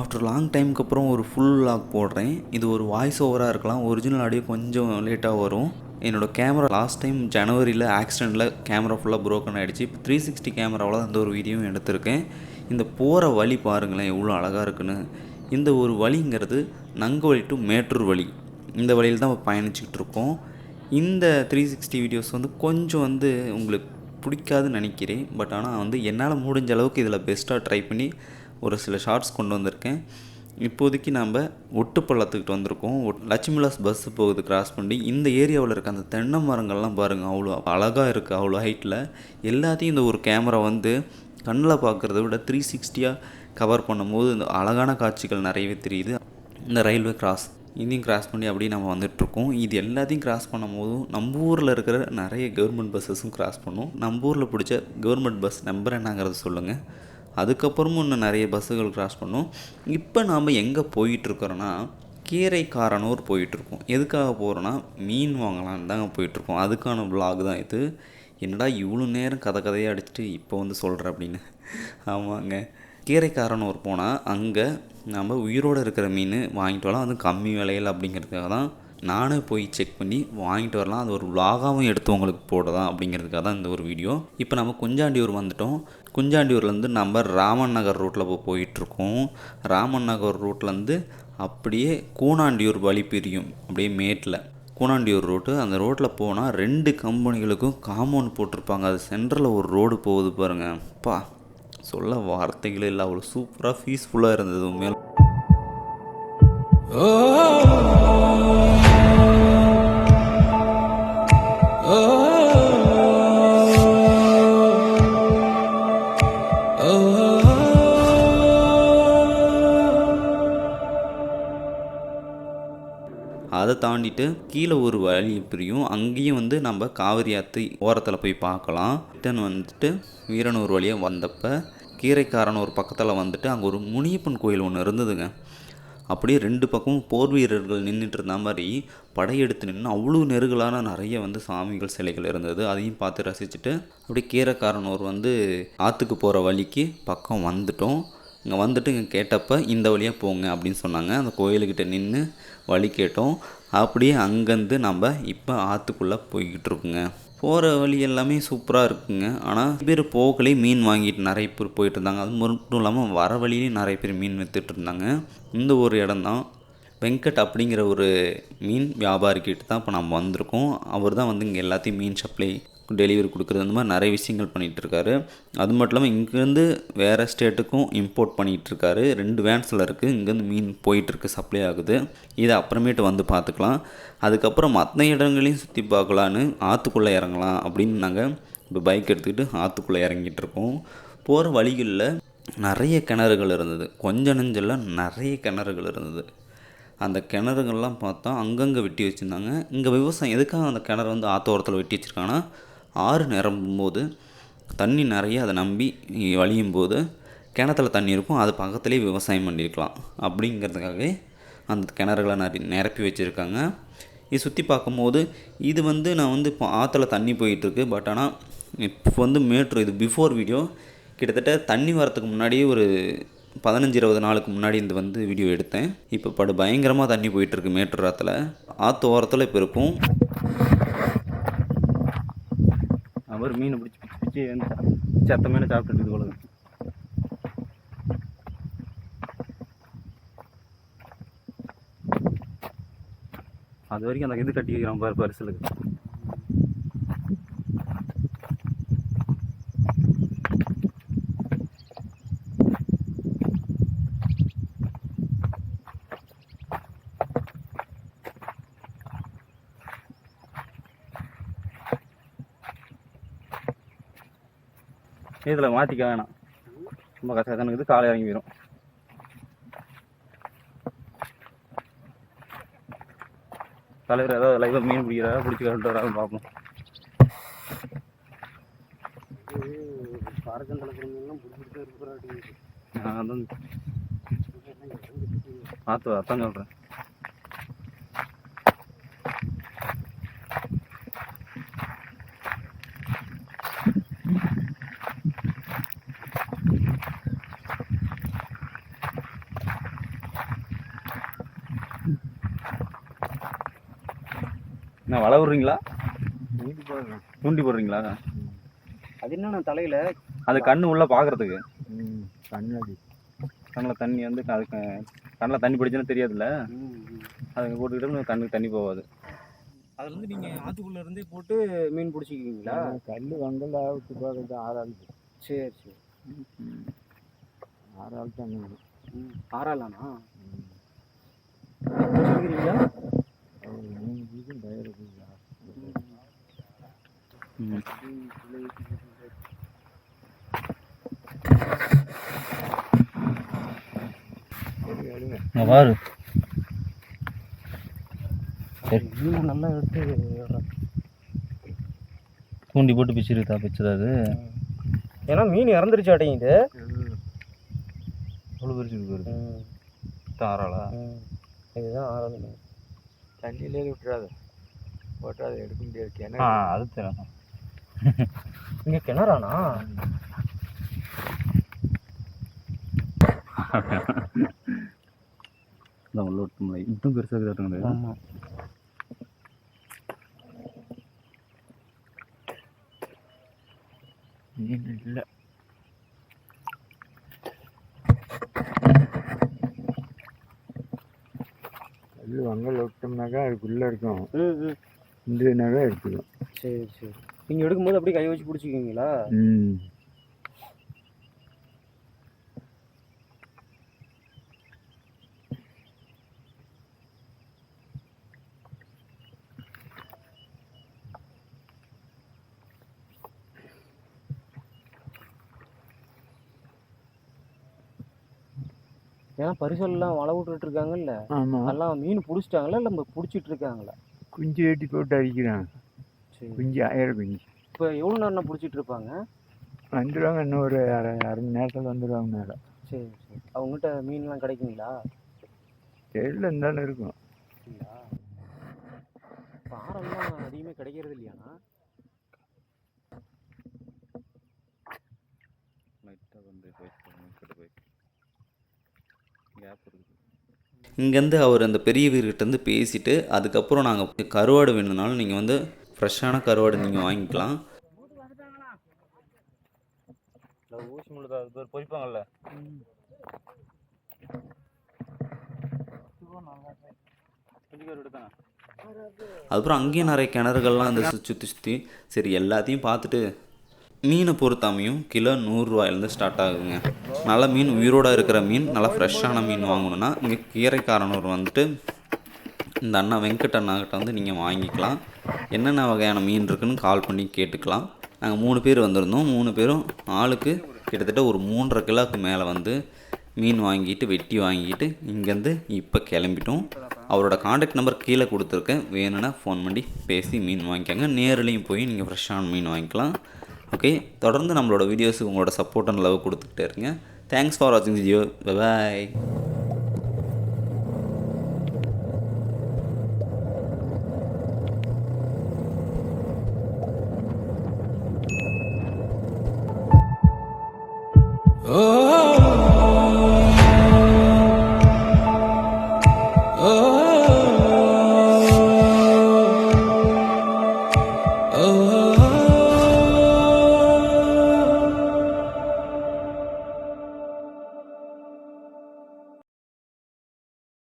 After long டைமுக்கு அப்புறம் ஒரு ஃபுல் லாக் போடுறேன். இது ஒரு வாய்ஸ் ஓவராக இருக்கலாம். ஒரிஜினல் ஆடியோ கொஞ்சம் லேட்டாக வரும். என்னோடய கேமரா லாஸ்ட் டைம் ஜனவரியில் ஆக்சிடெண்ட்டில் கேமரா ஃபுல்லாக ப்ரோக்கன் ஆகிடுச்சு இப்போ த்ரீ சிக்ஸ்டி கேமராவில் அந்த ஒரு வீடியோவும் எடுத்திருக்கேன். இந்த போகிற வழி பாருங்களேன் எவ்வளோ அழகாக இருக்குன்னு. இந்த ஒரு வழிங்கிறது நங்கவழி டு மேட்டூர் வழி. இந்த வழியில் தான் பயணிச்சுக்கிட்டு இருக்கோம். இந்த த்ரீ சிக்ஸ்டி வீடியோஸ் வந்து கொஞ்சம் வந்து உங்களுக்கு பிடிக்காதுன்னு நினைக்கிறேன். பட் ஆனால் வந்து என்னால் முடிஞ்ச அளவுக்கு இதில் பெஸ்ட்டாக ட்ரை பண்ணி ஒரு சில ஷார்ட்ஸ் கொண்டு வந்திருக்கேன். இப்போதைக்கு நாம் ஒட்டுப்பள்ளத்துக்கிட்டு வந்திருக்கோம். ஒட்- லட்சுமிலாஸ் பஸ்ஸு போகுது கிராஸ் பண்ணி. இந்த ஏரியாவில் இருக்க அந்த தென்னை மரங்கள்லாம் பாருங்கள் அவ்வளோ அழகாக இருக்குது அவ்வளோ ஹைட்டில் எல்லாத்தையும் இந்த ஒரு கேமரா வந்து கண்ணில் பார்க்குறத விட த்ரீ சிக்ஸ்டியாக கவர் பண்ணும்போது இந்த அழகான காட்சிகள் நிறையவே தெரியுது. இந்த ரயில்வே கிராஸ் இதையும் கிராஸ் பண்ணி அப்படியே நம்ம வந்துட்டுருக்கோம். இது எல்லாத்தையும் கிராஸ் பண்ணும்போதும் நம்ம ஊரில் இருக்கிற நிறைய கவர்மெண்ட் பஸ்ஸஸும் கிராஸ் பண்ணும். நம்ம ஊரில் பிடிச்ச கவர்மெண்ட் பஸ் நம்பர் என்னங்கிறத சொல்லுங்கள் அதுக்கப்புறமும் இன்னும் நிறைய பஸ்ஸுகள் கிராஸ் பண்ணும். இப்போ நாம் எங்கே போயிட்டுருக்குறோன்னா கீரைக்காரனூர் போயிட்டுருக்கோம். எதுக்காக போகிறோன்னா மீன் வாங்கலான்னு தாங்க போயிட்டுருக்கோம். அதுக்கான விலாக் தான் இது. என்னடா இவ்வளோ நேரம் கதை கதையாக அடிச்சுட்டு இப்போ வந்து சொல்கிற அப்படின்னு. ஆமாங்க. கீரைக்காரனூர் போனால் அங்கே நம்ம உயிரோடு இருக்கிற மீன் வாங்கிட்டு வரலாம். அதுவும் கம்மி விலையில் அப்படிங்கிறதுக்காக தான் நானே போய் செக் பண்ணி வாங்கிட்டு வரலாம். அது ஒரு vlog-ஆவும் எடுத்து உங்களுக்கு போடலாம் அப்படிங்கிறதுக்காக தான் இந்த ஒரு வீடியோ இப்போ நம்ம குஞ்சாண்டியூர் வந்துட்டோம். குஞ்சாண்டியூர்லேருந்து நம்ம ராமன் நகர் ரூட்டில் இப்போ போயிட்டுருக்கோம். ராமன் நகர் ரூட்லேருந்து அப்படியே கூனாண்டியூர் வழி பிரியும் அப்படியே மேட்டில் கூனாண்டியூர் ரோட்டு அந்த ரோட்டில் போனால் ரெண்டு கம்பெனிகளுக்கும் காம்பவுண்ட் போட்டிருப்பாங்க. அது சென்டரில் ஒரு ரோடு போகுது பாருங்கள் அப்பா சொல்ல வார்த்தைகளே இல்லை. அவ்வளோ சூப்பராக பீஸ்ஃபுல்லாக இருந்தது உண்மையில. அதை தாண்டிட்டு கீழே ஒரு வழி பிரியும். அங்கேயும் வந்து நம்ம காவிரி ஆற்று ஓரத்தில் போய் பார்க்கலாம். ரிட்டன் வந்துட்டு வீரனூர் வழியாக வந்தப்போ ஒரு பக்கத்தில் வந்துட்டு அங்கே ஒரு முனியப்பன் கோயில் ஒன்று இருந்ததுங்க. அப்படியே ரெண்டு பக்கமும் போர் வீரர்கள் நின்றுட்டு இருந்த மாதிரி படையெடுத்து நின்று அவ்வளோ நெருகலான நிறைய வந்து சாமிகள் சிலைகள் இருந்தது. அதையும் பார்த்து ரசிச்சுட்டு அப்படியே கீரைக்காரனூர் வந்து ஆற்றுக்கு போகிற வழிக்கு பக்கம் வந்துட்டோம். இங்கே வந்துட்டு இங்கே கேட்டப்ப இந்த வழியாக போங்க அப்படின்னு சொன்னாங்க. அந்த கோயிலுக்கிட்ட நின்று வழி கேட்டோம். அப்படியே அங்கேருந்து நம்ம இப்போ ஆற்றுக்குள்ளே போய்கிட்டு இருக்குங்க. போகிற வழி எல்லாமே சூப்பராக இருக்குங்க. ஆனால் பேர் போகலே மீன் வாங்கிட்டு நிறைய பேர் போயிட்டு இருந்தாங்க. அது மட்டும் இல்லாமல் வர வழியிலையும் நிறைய பேர் மீன் வித்துட்டு இருந்தாங்க. இந்த ஒரு இடம்தான் வெங்கட் அப்படிங்கிற ஒரு மீன் வியாபாரிக்கிட்ட தான் இப்போ நம்ம வந்திருக்கோம். அவர் தான் வந்து இங்கே எல்லாத்தையும் மீன் சப்ளை டெலிவரி கொடுக்குறது அந்த மாதிரி நிறைய விஷயங்கள் பண்ணிகிட்டு இருக்காரு அது மட்டும் இல்லாமல் இங்கேருந்து வேறு ஸ்டேட்டுக்கும் இம்போர்ட் பண்ணிகிட்ருக்காரு. ரெண்டு வேன்ஸில் இருக்குது இங்கேருந்து மீன் போயிட்டுருக்கு சப்ளை ஆகுது. இதை அப்புறமேட்டு வந்து பார்த்துக்கலாம். அதுக்கப்புறம் மற்ற இடங்களையும் சுற்றி பார்க்கலான்னு ஆற்றுக்குள்ளே இறங்கலாம் அப்படின்னு நாங்கள் இப்போ பைக் எடுத்துக்கிட்டு ஆற்றுக்குள்ளே இறங்கிட்டு இருக்கோம் போகிற வழிகளில் நிறைய கிணறுகள் இருந்தது. கொஞ்ச நெஞ்செல்லாம் நிறைய கிணறுகள் இருந்தது. அந்த கிணறுகள்லாம் பார்த்தா அங்கங்கே வெட்டி வச்சுருந்தாங்க. இங்கே விவசாயம் எதுக்காக அந்த கிணறு வந்து ஆத்தோரத்தில் வெட்டி வச்சுருக்காங்கன்னா ஆறு நிரம்பும் போது தண்ணி நிறைய அதை நம்பி வழியும் போது கிணத்துல தண்ணி இருக்கும் அது பக்கத்துலேயே விவசாயம் பண்ணியிருக்கலாம். அப்படிங்கிறதுக்காகவே அந்த கிணறுகளை நிற நிரப்பி வச்சுருக்காங்க. இது சுற்றி பார்க்கும்போது இது வந்து நான் வந்து இப்போ ஆற்றுல தண்ணி போயிட்டுருக்கு. பட் ஆனால் இப்போ வந்து மேட்ரு இது பிஃபோர் வீடியோ. கிட்டத்தட்ட தண்ணி வரத்துக்கு முன்னாடியே ஒரு பதினஞ்சு இருபது நாளுக்கு முன்னாடி இந்த வந்து வீடியோ எடுத்தேன். இப்போ படு பயங்கரமாக தண்ணி போயிட்டுருக்கு மேட்டூர் ஆற்றுல ஆற்று ஓரத்தில் இப்போ இருக்கும் மாதிரி மீன் பிடிச்சி பிடிச்சி பிடிச்சி சத்த மீனை சாப்பிட்டுட்டு போல அது வரைக்கும் அந்த இது கட்டி வைக்கிறான் பாரு பரிசலுக்கு. இதில் மாற்றிக்க வேணாம். ரொம்ப கஷ்டம். இருக்குது காலை இறங்கி போயிடும் தலைவர் ஏதாவது லைவாக மீன் பிடிக்கிறாரா? பிடிச்சி கட்டு பார்ப்போம். அதான் பார்த்து அதான் சொல்கிறேன் நான் வலை விட்றீங்களா? தூண்டி போடுறீங்களா? அது என்னண்ணா தலையில? அது கண்ணு உள்ள பார்க்கறதுக்கு ம் கண்ணாடி கண்ணில் தண்ணி வந்து அதுக்கு கண்ணில் தண்ணி பிடிச்சுன்னு தெரியாதுல்ல? அதுங்க போட்டுக்கிட்டு கண்ணுக்கு தண்ணி போகாது. அதுல இருந்து நீங்க ஆத்துக்குள்ள இருந்தே போட்டு மீன் பிடிச்சிக்குவீங்களா? கல் வங்கல் விட்டு பார்க்கறது ஆறாள் சரி சரி. ஆறாள் தான் ம். பிடிச்சிருக்கிறீங்களா பாரு. நல்லா எடுத்து தூண்டி போட்டு பிச்சிருக்கா பிச்சதா அது ஏன்னா மீன் இறந்துருச்சு அடையுது அவ்வளோ பிரிச்சு பாரு. தாராளா இதுதான் மீன் தண்ணியிலே விட்டுறாத. போட்டாத எடுக்க முடியாது. ஆ கிணறு அது தெரியும் இங்க கிணறாண்ணா இந்த உள்ள இன்னும் பெருசாக இருக்குதுங்க ஆமா. மீன் இல்லை. கல் வங்கல் விட்டோம்னாக்கா அதுக்குள்ளே இருக்கும். இந்துனாக்கா எடுத்துக்கும் சரி சரி. நீங்க எடுக்கும்போது அப்படியே கை வச்சு பிடிச்சிக்குவீங்களா? ம். ஏன்னா பரிசல்லாம் வலை விட்டுட்டு இருக்காங்கல்ல அதெல்லாம் மீன் பிடிச்சிட்டாங்களா இல்லை நம்ம பிடிச்சிட்டு இருக்காங்களா குஞ்சு வெட்டி போட்டு அடிக்கிறான் சரி. குஞ்சு ஆயிரம் குஞ்சு. இப்போ எவ்வளோ நேரம் பிடிச்சிட்டு இருப்பாங்க வந்துடுவாங்க இன்னும் ஒரு அரை அரை மணி நேரத்தில் வந்துடுவாங்க மேலே. சரி சரி. அவங்ககிட்ட மீன்லாம் கிடைக்குங்களா? தெரியல இருந்தாலும் இருக்கும். ஆரெல்லாம் அதிகமாக கிடைக்கிறது இல்லையாண்ணா? இங்கேருந்து அவர் அந்த பெரிய வீர்கிட்டேருந்து பேசிட்டு அதுக்கப்புறம் நாங்கள் கருவாடு வேணும்னாலும் நீங்கள் வந்து ஃப்ரெஷ்ஷான கருவாடு நீங்கள் வாங்கிக்கலாம். ஊசி முழுதா அது பேர் பொறிப்பாங்கல்ல? அதுக்கப்புறம் அங்கேயும் நிறைய கிணறுகள்லாம் அந்த சுற்றி சுற்றி சரி எல்லாத்தையும் பார்த்துட்டு மீனை பொறுத்தாமையும் கிலோ நூறுரூவாயிலேருந்து ஸ்டார்ட் ஆகுங்க. நல்ல மீன் உயிரோட இருக்கிற மீன் நல்லா ஃப்ரெஷ்ஷான மீன் வாங்கணுன்னா இங்கே கீரைக்காரனூர் வந்துட்டு இந்த அண்ணா வெங்கட் அண்ணாக்கிட்ட வந்து நீங்கள் வாங்கிக்கலாம். என்னென்ன வகையான மீன் இருக்குன்னு கால் பண்ணி கேட்டுக்கலாம். நாங்கள் மூணு பேர் வந்திருந்தோம். மூணு பேரும் ஆளுக்கு கிட்டத்தட்ட ஒரு மூன்றரை கிலோவுக்கு மேலே வந்து மீன் வாங்கிட்டு வெட்டி வாங்கிட்டு இங்கேருந்து இப்போ கிளம்பிட்டோம். அவரோட காண்டாக்ட் நம்பர் கீழே கொடுத்துருக்கேன். வேணும்னா ஃபோன் பண்ணி பேசி மீன் வாங்கிக்கோங்க. நேரிலையும் போய் நீங்கள் ஃப்ரெஷ்ஷான மீன் வாங்கிக்கலாம். ஓகே தொடர்ந்து நம்மளோட வீடியோஸுக்கு உங்களோட சப்போர்ட் அண்ட் லவ் கொடுத்துக்கிட்டே இருங்க. தேங்க்ஸ் ஃபார் வாட்சிங் வீடியோ பாய்